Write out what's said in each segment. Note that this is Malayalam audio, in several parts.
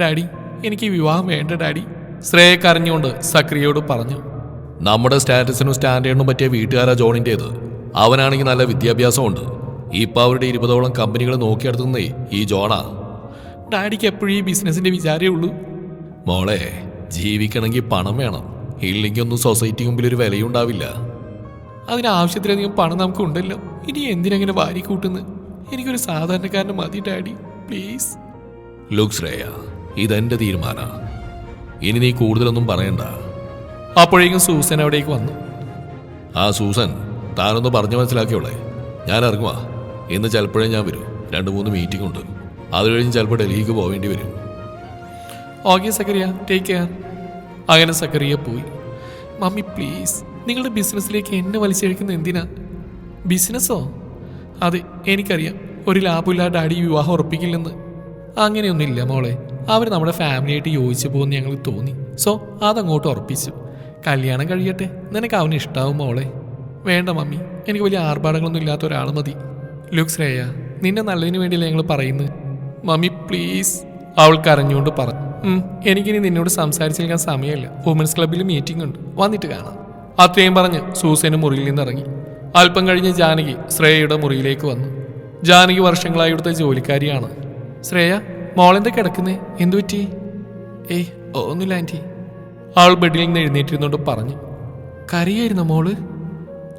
ഡാഡി എനിക്ക് വിവാഹം വേണ്ട ഡാഡി. ശ്രേയ കരഞ്ഞുകൊണ്ട് സക്രിയയോട് പറഞ്ഞു. നമ്മുടെ സ്റ്റാറ്റസിനും സ്റ്റാൻഡേർഡിനും പറ്റിയ വീട്ടുകാരാ ജോണിന്റേത് അവനാണെങ്കിൽ നല്ല വിദ്യാഭ്യാസമുണ്ട് ഇപ്പൊ അവരുടെ ഇരുപതോളം കമ്പനികൾ നോക്കിയെടുത്തുന്നേ ഈ ജോണാ. ഡാഡിക്ക് എപ്പോഴും ഈ ബിസിനസിന്റെ വിചാരേ ഉള്ളൂ? മോളെ ജീവിക്കണമെങ്കിൽ പണം വേണം. ഇല്ലെങ്കിൽ ഒന്നും സൊസൈറ്റി മുമ്പിൽ ഒരു വിലയുണ്ടാവില്ല അതിന് ആവശ്യത്തിലധികം പണം നമുക്ക് ഉണ്ടല്ലോ ഇനി എന്തിനങ്ങനെ വാരി കൂട്ടുന്നു എനിക്കൊരു സാധാരണക്കാരന് മതി ഡാഡി. പ്ലീസ്. ലുക്സ് ശ്രേയ ഇതെന്റെ തീരുമാന. ഇനി നീ കൂടുതലൊന്നും പറയണ്ട. അപ്പോഴേക്കും സൂസൻ അവിടേക്ക് വന്നു. ആ സൂസൻ താനൊന്ന് പറഞ്ഞു മനസ്സിലാക്കിയോളെ. ഞാൻ ഇറങ്ങുവാ. ഇന്ന് ചിലപ്പോഴേ ഞാൻ വരും. രണ്ട് മൂന്ന് മീറ്റിംഗ് ഉണ്ട്. അത് കഴിഞ്ഞ് ചിലപ്പോൾ ഡൽഹിക്ക് പോവേണ്ടി വരും. ഓക്കെ സക്കറിയ. ടേക്ക് കെയർ അങ്ങനെ സക്കറിയ പോയി. മമ്മി പ്ലീസ് നിങ്ങളുടെ ബിസിനസ്സിലേക്ക് എന്നെ വലിച്ചഴിക്കുന്നത് എന്തിനാ? ബിസിനസ്സോ? അതെ എനിക്കറിയാം. ഒരു ലാഭമില്ലാതെ ഡാഡി വിവാഹം ഉറപ്പിക്കില്ലെന്ന്. അങ്ങനെയൊന്നുമില്ല മോളെ. അവർ നമ്മുടെ ഫാമിലിയായിട്ട് യോജിച്ചു പോകുമെന്ന് ഞങ്ങൾ തോന്നി. സോ അതങ്ങോട്ട് ഉറപ്പിച്ചു. കല്യാണം കഴിയട്ടെ. നിനക്ക് അവന് ഇഷ്ടാവും മോളെ. വേണ്ട മമ്മി. എനിക്ക് വലിയ ആർഭാടങ്ങളൊന്നും ഇല്ലാത്ത ഒരാൾ മതി. ലുക്സ് ശ്രേയ നിന്നെ നല്ലതിന് വേണ്ടിയല്ലേ ഞങ്ങൾ പറയുന്നത്? മമ്മി പ്ലീസ് അവൾ കരഞ്ഞുകൊണ്ട് പറഞ്ഞു. "ഉം, എനിക്കിനി നിന്നോട് സംസാരിച്ചിരിക്കാൻ സമയമില്ല. വുമൻസ് ക്ലബ്ബിൽ മീറ്റിംഗ് ഉണ്ട്. വന്നിട്ട് കാണാം. അത്രയും പറഞ്ഞ് സൂസന് മുറിയിൽ നിന്ന് ഇറങ്ങി അല്പം കഴിഞ്ഞ് ജാനകി ശ്രേയയുടെ മുറിയിലേക്ക് വന്നു. ജാനകി വർഷങ്ങളായി ഇവിടുത്തെ ജോലിക്കാരിയാണ്. ശ്രേയ മോളെന്താ കിടക്കുന്നേ? എന്തു പറ്റി? ഏയ് ഒന്നുമില്ല ആന്റി. ആൾ ബെഡിൽ നിന്ന് എഴുന്നേറ്റിരുന്നോണ്ട് പറഞ്ഞു കരയായിരുന്നു മോൾ?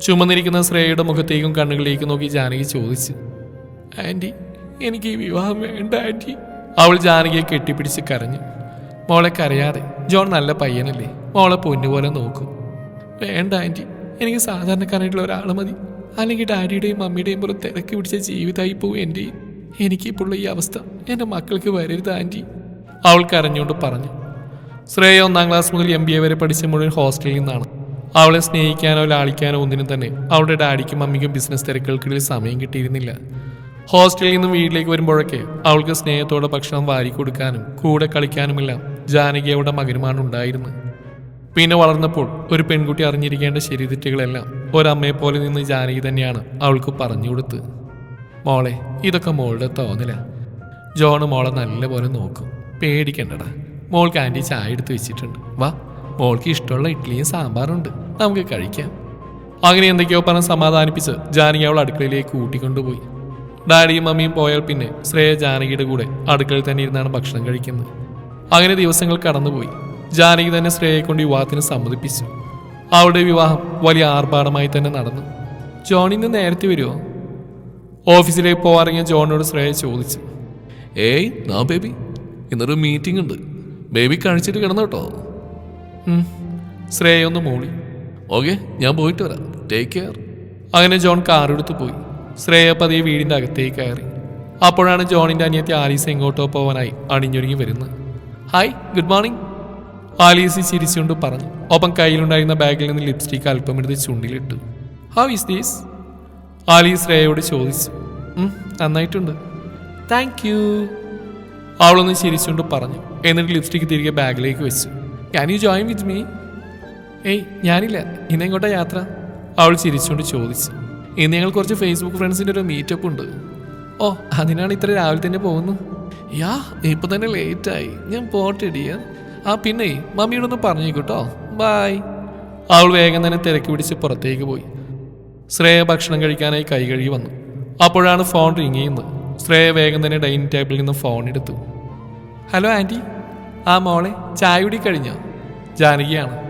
ചുമന്നിരിക്കുന്ന ശ്രേയയുടെ മുഖത്തേക്കും കണ്ണുകളിലേക്കും നോക്കി ജാനകി ചോദിച്ചു ആന്റി എനിക്ക് ഈ വിവാഹം വേണ്ട ആന്റി. അവൾ ജാനകിയെ കെട്ടിപ്പിടിച്ച് കരഞ്ഞു. മോളെ കരയാതെ ജോൺ നല്ല പയ്യനല്ലേ? മോളെ പൊന്നുപോലെ നോക്കും. വേണ്ട ആന്റി. എനിക്ക് സാധാരണക്കാരായിട്ടുള്ള ഒരാൾ മതി. അല്ലെങ്കിൽ ഡാഡിയുടെയും മമ്മിയുടെയും പോലെ തിരക്ക് പിടിച്ച ജീവിതമായി പോവും എന്റെയും എനിക്കിപ്പോൾ ഈ അവസ്ഥ എന്റെ മക്കൾക്ക് വരരുത് ആന്റി. അവൾ കരഞ്ഞുകൊണ്ട് പറഞ്ഞു. ശ്രേയ ഒന്നാം ക്ലാസ് മുതൽ എം ബി എ വരെ പഠിച്ച മുഴുവൻ ഹോസ്റ്റലിൽ നിന്നാണ്. അവളെ സ്നേഹിക്കാനോ ലാളിക്കാനോ ഒന്നിനും തന്നെ അവളുടെ ഡാഡിക്കും മമ്മിക്കും ബിസിനസ് തിരക്കുകൾക്കിടയിൽ സമയം കിട്ടിയിരുന്നില്ല. ഹോസ്റ്റലിൽ നിന്നും വീട്ടിലേക്ക് വരുമ്പോഴൊക്കെ അവൾക്ക് സ്നേഹത്തോടെ ഭക്ഷണം വാരി കൊടുക്കാനും കൂടെ കളിക്കാനുമെല്ലാം ജാനകി അവളുടെ മകനുമാണ് ഉണ്ടായിരുന്നത്. പിന്നെ വളർന്നപ്പോൾ ഒരു പെൺകുട്ടി അറിഞ്ഞിരിക്കേണ്ട ശരി തെറ്റുകളെല്ലാം ഒരമ്മയെപ്പോലെ നിന്ന് ജാനകി തന്നെയാണ് അവൾക്ക് പറഞ്ഞു കൊടുത്ത് മോളെ ഇതൊക്കെ മോളുടെ തോന്നല. ജോണ് മോളെ നല്ലപോലെ നോക്കും. പേടിക്കണ്ടടാ. മോൾക്ക് ആന്റി ചായ എടുത്ത് വെച്ചിട്ടുണ്ട്. വാ മോൾക്ക് ഇഷ്ടമുള്ള ഇഡ്ഡലിയും സാമ്പാറുണ്ട്. നമുക്ക് കഴിക്കാം. അങ്ങനെ എന്തൊക്കെയോ പറഞ്ഞ് സമാധാനിപ്പിച്ച് ജാനകി അവൾ അടുക്കളയിലേക്ക് കൂട്ടിക്കൊണ്ടുപോയി. ഡാഡിയും മമ്മിയും പോയാൽ പിന്നെ ശ്രേയ ജാനകിയുടെ കൂടെ അടുക്കളയിൽ തന്നെ ഇരുന്നാണ് ഭക്ഷണം കഴിക്കുന്നത്. അങ്ങനെ ദിവസങ്ങൾ കടന്നുപോയി. ജാനകി തന്നെ ശ്രേയയെ കൊണ്ട് വിവാഹത്തിന് സമ്മതിപ്പിച്ചു. അവളുടെ വിവാഹം വലിയ ആർഭാടമായി തന്നെ നടന്നു. ജോണിന്ന് നേരത്തെ വരുമോ ഓഫീസിലേക്ക് പോവാറിങ്ങിയ ജോണിനോട് ശ്രേയ ചോദിച്ചു. ഏയ് നാ ബേബി. ഇന്നൊരു മീറ്റിംഗ് ഉണ്ട്. ബേബി കഴിച്ചിട്ട് കിടന്നു കേട്ടോ ശ്രേയ ഒന്ന് മൂളി. ഓക്കെ ഞാൻ പോയിട്ട് വരാം. ടേക്ക് കെയർ അങ്ങനെ ജോൺ കാറെടുത്ത് പോയി. ശ്രേയ പതിയെ വീടിന്റെ അകത്തേക്ക് കയറി. അപ്പോഴാണ് ജോണിന്റെ അനിയത്തി ആലീസ് എങ്ങോട്ടോ പോവാനായി അണിഞ്ഞൊരുങ്ങി വരുന്നത്. ഹായ് ഗുഡ് മോർണിംഗ് ആലീസ് ചിരിച്ചുകൊണ്ട് പറഞ്ഞു. ഒപ്പം കയ്യിലുണ്ടായിരുന്ന ബാഗിൽ നിന്ന് ലിപ്സ്റ്റിക് അല്പം എടുത്ത് ചുണ്ടിലിട്ടു. ഹൗ ഈസ് ദീസ് ആലീസ് ശ്രേയയോട് ചോദിച്ചു. നന്നായിട്ടുണ്ട്. താങ്ക് യു അവളൊന്ന് ചിരിച്ചുകൊണ്ട് പറഞ്ഞു. എന്നിട്ട് ലിപ്സ്റ്റിക്ക് തിരികെ ബാഗിലേക്ക് വെച്ചു. Can you join with me ഏയ് ഞാനില്ല. ഇന്ന് എങ്ങോട്ടാ യാത്ര? അവൾ ചിരിച്ചുകൊണ്ട് ചോദിച്ചു. ഇന്ന് ഞങ്ങൾ കുറച്ച് ഫേസ്ബുക്ക് ഫ്രണ്ട്സിന്റെ ഒരു മീറ്റപ്പ് ഉണ്ട്. ഓ അതിനാണ് ഇത്ര രാവിലെ തന്നെ പോകുന്നു? യാ ഇപ്പൊ തന്നെ ലേറ്റായി ഞാൻ പോട്ടെ ആ പിന്നെ മമ്മിയോടൊന്ന് പറഞ്ഞേക്കൂട്ടോ ബായ് അവൾ വേഗം തന്നെ തിരക്കി പിടിച്ച് പുറത്തേക്ക് പോയി. ശ്രേയ ഭക്ഷണം കഴിക്കാനായി കൈ കഴുകി വന്നു. അപ്പോഴാണ് ഫോൺ റിങ് ചെയ്യുന്നത്. ശ്രേയ വേഗം തന്നെ ഡൈനിങ് ടേബിളിൽ നിന്ന് ഫോൺ എടുത്തു. ഹലോ ആന്റി ആ മോളെ ചായ കുടി കഴിഞ്ഞോ? ജാനകിയാണ്.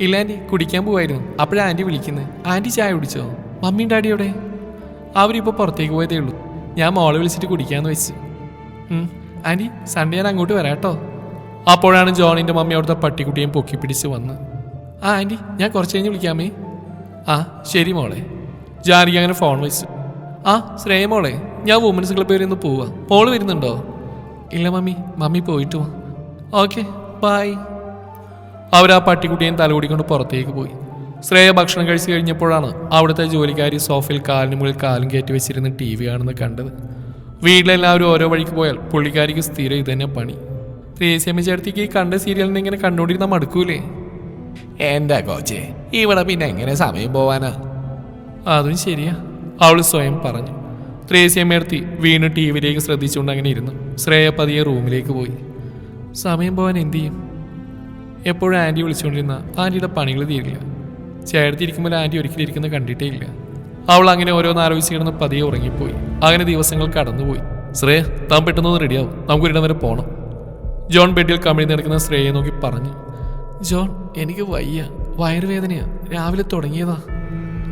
ഇല്ല ആന്റി കുടിക്കാൻ പോവായിരുന്നു. അപ്പോഴാണ് ആന്റി വിളിക്കുന്നത് ആന്റി ചായ കുടിച്ചോ? മമ്മിയും ഡാഡി എവിടെ? അവരിപ്പോൾ പുറത്തേക്ക് പോയതേ ഉള്ളൂ. ഞാൻ മോളെ വിളിച്ചിട്ട് കുടിക്കാമെന്ന് വെച്ച്. ആന്റി സൺഡേ ഞാൻ അങ്ങോട്ട് വരാം കേട്ടോ. അപ്പോഴാണ് ജോണിന്റെ മമ്മി അവിടുത്തെ പട്ടിക്കുട്ടിയും പൊക്കി പിടിച്ച് വന്ന്. ആ ആന്റി ഞാൻ കുറച്ച് കഴിഞ്ഞ് വിളിക്കാമേ. ആ ശരി മോളെ. ജാനകി അങ്ങനെ ഫോൺ വിളിച്ചു. ആ ശ്രേയമോളെ ഞാൻ വുമൻസ് ക്ലബ്ബ് വരെ ഒന്ന് പോവാ. മോൾ വരുന്നുണ്ടോ? ഇല്ല മമ്മി. മമ്മി പോയിട്ട് വാ. ഓക്കെ ബായ് അവർ ആ പട്ടിക്കുട്ടിയും തലകൂടിക്കൊണ്ട് പുറത്തേക്ക് പോയി. ശ്രേയ ഭക്ഷണം കഴിച്ചു കഴിഞ്ഞപ്പോഴാണ് അവിടുത്തെ ജോലിക്കാരി സോഫയിൽ കാലിന് മുകളിൽ കാലും കയറ്റി വെച്ചിരുന്ന് ടി വി കാണുന്നത് കണ്ടത്. വീട്ടിലെല്ലാവരും ഓരോ വഴിക്ക് പോയാൽ പുള്ളിക്കാരിക്ക് സ്ഥിരം ഇത് തന്നെ പണി. ത്രേസ്യമ്മ ചേർത്തിക്ക് ഈ കണ്ട സീരിയലിനെ ഇങ്ങനെ കണ്ടുകൊണ്ടിരുന്ന മടുക്കൂലേ? എന്താ കോച്ചേ? ഇവിടെ പിന്നെ എങ്ങനെ സമയം പോവാനാ? അതും ശരിയാ. അവൾ സ്വയം പറഞ്ഞു. ത്രേസ്യമ്മേർത്തി വീണ്ടും ടി വിയിലേക്ക് ശ്രദ്ധിച്ചുകൊണ്ട് അങ്ങനെ ഇരുന്നു. ശ്രേയ പതിയെ റൂമിലേക്ക് പോയി. സമയം പോകാൻ എന്തു ചെയ്യും? എപ്പോഴും ആന്റി വിളിച്ചുകൊണ്ടിരുന്ന ആന്റിയുടെ പണികൾ തീരില്ല. ചേർത്തിരിക്കുമ്പോൾ ആന്റി ഒരിക്കലും ഇരിക്കുന്നത് കണ്ടിട്ടേ ഇല്ല. അവൾ അങ്ങനെ ഓരോന്ന് ആലോചിച്ച് കിടന്ന് പതിയെ ഉറങ്ങിപ്പോയി. അങ്ങനെ ദിവസങ്ങൾ കടന്നുപോയി. ശ്രേയ താൻ പെട്ടെന്ന് റെഡിയാവും നമുക്കൊരിടം വരെ പോകണം ജോൺ ബെഡിൽ കമിഴ്ന്ന് നടക്കുന്ന ശ്രേയെ നോക്കി പറഞ്ഞു. ജോൺ എനിക്ക് വയ്യ. വയറുവേദനയാണ് രാവിലെ തുടങ്ങിയതാ.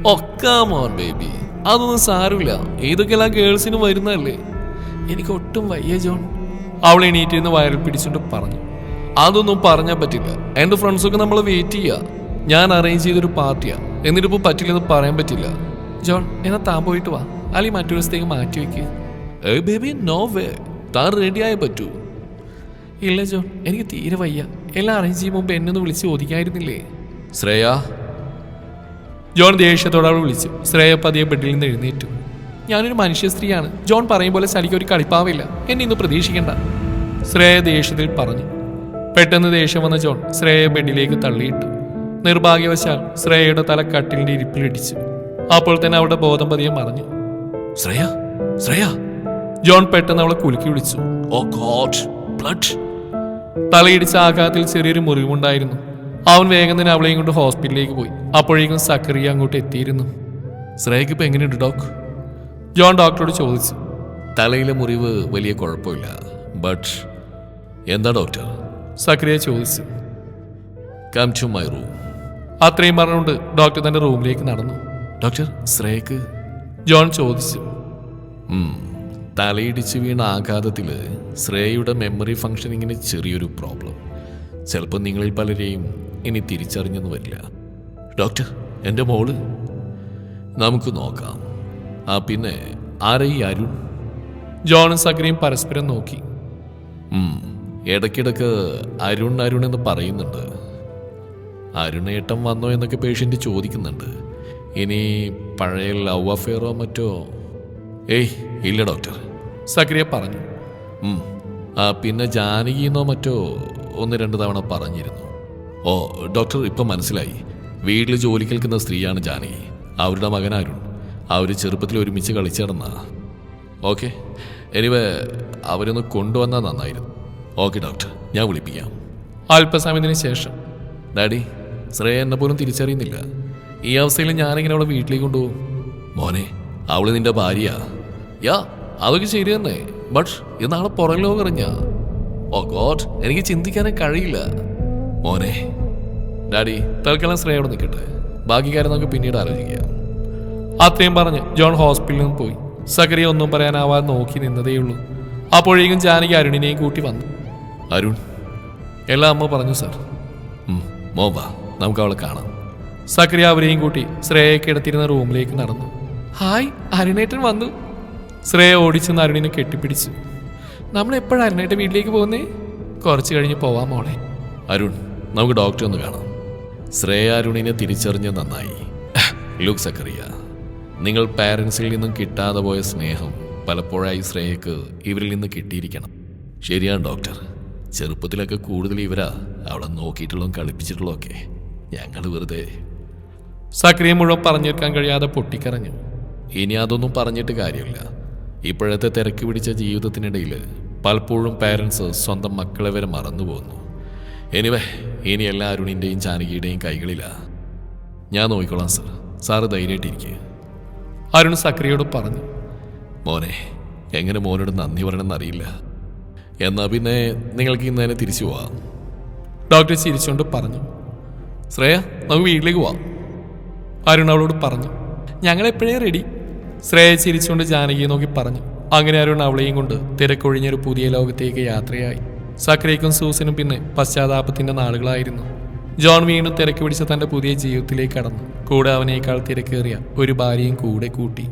ഒക്കെ മോൻ ബേബി അതൊന്നും സാരമില്ല. ഏതൊക്കെല്ലാം ഗേൾസിനും വരുന്നതല്ലേ? എനിക്ക് ഒട്ടും വയ്യ ജോൺ. അവൾ എണീറ്റിരുന്ന് വയറിൽ പിടിച്ചുകൊണ്ട് പറഞ്ഞു. അതൊന്നും പറഞ്ഞാൽ പറ്റില്ല. എന്റെ ഫ്രണ്ട്സൊക്കെ നമ്മൾ വെയിറ്റ് ചെയ്യുക ഞാൻ അറേഞ്ച് ചെയ്തൊരു പാർട്ടിയാ എന്നിട്ടിപ്പോൾ പറ്റില്ലെന്ന് പറയാൻ പറ്റില്ല. ജോൺ എന്നാ താൻ പോയിട്ട് വാ. അല്ലെങ്കിൽ മറ്റൊരു ദിവസത്തേക്ക് മാറ്റി വെക്ക്. ഏ ബേബി നോ വേ താൻ റെഡിയായേ പറ്റൂ. ഇല്ല ജോൺ. എനിക്ക് തീരെ വയ്യ. എല്ലാം അറേഞ്ച് ചെയ്യും മുമ്പ് എന്നെ ഒന്ന് വിളിച്ച് ചോദിക്കായിരുന്നില്ലേ ശ്രേയ ജോൺ ദേഷ്യത്തോടെ അവൾ വിളിച്ചു. ശ്രേയ പതിയെ ബെഡിൽ നിന്ന് എഴുന്നേറ്റു. ഞാനൊരു മനുഷ്യ സ്ത്രീയാണ് ജോൺ പറയും പോലെ ശനിക്ക് ഒരു കളിപ്പാവില്ല. എന്നെ ഇന്ന് പ്രതീക്ഷിക്കണ്ട. ശ്രേയ ദേഷ്യത്തിൽ പറഞ്ഞു. പെട്ടെന്ന് ദേഷ്യം വന്ന ജോൺ ശ്രേയ ബെഡിലേക്ക് തള്ളിയിട്ടു. നിർഭാഗ്യവശാൽ ശ്രേയയുടെ തല കട്ടിലിന്റെ ഇരിപ്പിലിടിച്ചു അപ്പോൾ തന്നെ അവളുടെ ബോധം പതിയെ മറഞ്ഞു. ശ്രേയ ശ്രേയ ജോൺ പെട്ടെന്ന് അവളെ കുലുക്കി വിളിച്ചു. ഓ ഗോഡ് ബ്ലഡ്. തലയിടിച്ച ആഘാതത്തിൽ ചെറിയൊരു മുറിവുണ്ടായിരുന്നു. അവൻ വേഗം തന്നെ അവളെയും കൊണ്ട് ഹോസ്പിറ്റലിലേക്ക് പോയി. അപ്പോഴേക്കും സക്കറിയ അങ്ങോട്ട് എത്തിയിരുന്നു. ശ്രേയക്ക് ഇപ്പം എങ്ങനെയുണ്ട് ഡോക്? ജോൺ ഡോക്ടറോട് ചോദിച്ചു. തലയിലെ മുറിവ് വലിയ കുഴപ്പമില്ല. ബട്ട് എന്താ ഡോക്ടർ? സക്രിയ ചോദിച്ചു. കം ടു മൈ റൂം അത്രയും പറഞ്ഞുകൊണ്ട് ഡോക്ടർ തന്റെ റൂമിലേക്ക് നടന്നു. ഡോക്ടർ ശ്രേയക്ക് ജോൺ ചോദിച്ചു. തലയിടിച്ച് വീണ ആഘാതത്തിൽ ശ്രേയയുടെ മെമ്മറി ഫങ്ഷനിങ്ങിന് ചെറിയൊരു പ്രോബ്ലം ചിലപ്പോൾ നിങ്ങളിൽ പലരെയും ഇനി തിരിച്ചറിഞ്ഞെന്ന് വരില്ല. ഡോക്ടർ എന്റെ മോൾ. നമുക്ക് നോക്കാം. ആ പിന്നെ ആരെ ഈ അരുൺ? ജോണും സഗ്രയും പരസ്പരം നോക്കി. ഇടയ്ക്കിടക്ക് അരുൺ അരുൺ എന്ന് പറയുന്നുണ്ട്. അരുണേട്ടം വന്നോ എന്നൊക്കെ പേഷ്യന്റ് ചോദിക്കുന്നുണ്ട്. ഇനി പഴയ ലവ് അഫെയറോ മറ്റോ? ഏയ് ഇല്ല ഡോക്ടർ. സക്രിയ പറഞ്ഞു. ആ പിന്നെ ജാനകിന്നോ മറ്റോ ഒന്ന് രണ്ട് തവണ പറഞ്ഞിരുന്നു. ഓ ഡോക്ടർ ഇപ്പം മനസ്സിലായി. വീട്ടിൽ ജോലി കേൾക്കുന്ന സ്ത്രീയാണ് ജാനി. അവരുടെ മകൻ അരുൺ. അവർ ചെറുപ്പത്തിൽ ഒരുമിച്ച് കളിച്ചു നടന്ന. ഓക്കെ. എനിവേ അവരൊന്ന് കൊണ്ടുവന്നാൽ നന്നായിരുന്നു. Okay doctor. ഞാൻ വിളിപ്പിക്കാം. അല്പസമയത്തിന് ശേഷം. ഡാഡി ശ്രേയ എന്നെ പോലും തിരിച്ചറിയുന്നില്ല. ഈ അവസ്ഥയിൽ ഞാനെങ്ങനെ അവളെ വീട്ടിലേക്ക് കൊണ്ടുപോകും? മോനെ അവൾ നിന്റെ ഭാര്യ. യാ അതൊക്കെ ശരി തന്നെ. ബട്ട് ഇന്നാളെ പുറം ലോകം അറിഞ്ഞ ഓ ഗോഡ് എനിക്ക് ചിന്തിക്കാനേ കഴിയില്ല. മോനെ. ഡാഡി തൽക്കാലം ശ്രേയോടെ നിൽക്കട്ടെ. ബാക്കി കാര്യം നമുക്ക് പിന്നീട് ആലോചിക്കാം. അത്രയും പറഞ്ഞ് ജോൺ ഹോസ്പിറ്റലിൽ നിന്ന് പോയി. സക്രിയ ഒന്നും പറയാനാവാതെ നോക്കി നിന്നതേയുള്ളൂ. അപ്പോഴേക്കും ജാനകി അരുണിനെയും കൂട്ടി വന്നു. അരുൺ എല്ലാം അമ്മ പറഞ്ഞു സർ. മോൻ വാ നമുക്ക് അവളെ കാണാം. സക്രിയ അവരെയും കൂട്ടി ശ്രേയൊക്കെ കിടത്തിരുന്ന റൂമിലേക്ക് നടന്നു. ഹായ് അരുണേട്ടൻ വന്നു. ശ്രേയ ഓടിച്ചെന്ന് അരുണിനെ കെട്ടിപ്പിടിച്ചു. നമ്മൾ എപ്പോഴാണ് അരുണേട്ടൻ വീട്ടിലേക്ക് പോകുന്നേ? കുറച്ച് കഴിഞ്ഞ് പോവാം മോളെ. അരുൺ നമുക്ക് ഡോക്ടറെ ഒന്ന് കാണാം. ശ്രേയാരുണിനെ തിരിച്ചറിഞ്ഞ് നന്നായി. ലുക്ക് സക്കറിയ നിങ്ങൾ പാരൻസിൽ നിന്നും കിട്ടാതെ പോയ സ്നേഹം പലപ്പോഴായി ശ്രേയക്ക് ഇവരിൽ നിന്ന് കിട്ടിയിരിക്കണം. ശരിയാണ് ഡോക്ടർ. ചെറുപ്പത്തിലൊക്കെ കൂടുതൽ ഇവരാ അവളെ നോക്കിയിട്ടുള്ളതും കളിപ്പിച്ചിട്ടുള്ളതും ഒക്കെ. ഞങ്ങൾ വെറുതെ സക്രിയ മുഴുവൻ പറഞ്ഞു കഴിയാതെ പൊട്ടിക്കരഞ്ഞു. ഇനി അതൊന്നും പറഞ്ഞിട്ട് കാര്യമില്ല. ഇപ്പോഴത്തെ തിരക്ക് പിടിച്ച ജീവിതത്തിനിടയിൽ പലപ്പോഴും പാരൻസ് സ്വന്തം മക്കളെ വരെ മറന്നു പോകുന്നു എനിവേ ഇനി എല്ലാ അരുണിന്റെയും ജാനകിയുടെയും കൈകളിലാണ് ഞാൻ നോക്കിക്കോളാം സാർ സാറ് ധൈര്യമായിട്ടിരിക്കുക അരുൺ സക്രിയോട് പറഞ്ഞു. മോനെ എങ്ങനെ മോനോട് നന്ദി പറയണമെന്ന് അറിയില്ല. എന്നാ പിന്നെ നിങ്ങൾക്ക് ഇന്ന് തന്നെ തിരിച്ചു പോവാം. ഡോക്ടർ ചിരിച്ചുകൊണ്ട് പറഞ്ഞു. ശ്രേയ നമുക്ക് വീട്ടിലേക്ക് പോവാം. അരുൺ അവളോട് പറഞ്ഞു. ഞങ്ങൾ എപ്പോഴേ റെഡി ശ്രേയ ചിരിച്ചുകൊണ്ട് ജാനകിയെ നോക്കി പറഞ്ഞു. അങ്ങനെ അരുൺ അവളെയും കൊണ്ട് തിരക്കൊഴിഞ്ഞൊരു പുതിയ ലോകത്തേക്ക് യാത്രയായി. സക്രയ്ക്കും സൂസിനും പിന്നെ പശ്ചാത്താപത്തിന്റെ നാളുകളായിരുന്നു. ജോൺ വീണ്ടും തിരക്ക് പിടിച്ച തന്റെ പുതിയ ജീവിതത്തിലേക്ക് കടന്നു. കൂടെ അവനേക്കാൾ തിരക്കേറിയ ഒരു ഭാര്യയും കൂടെ കൂട്ടി.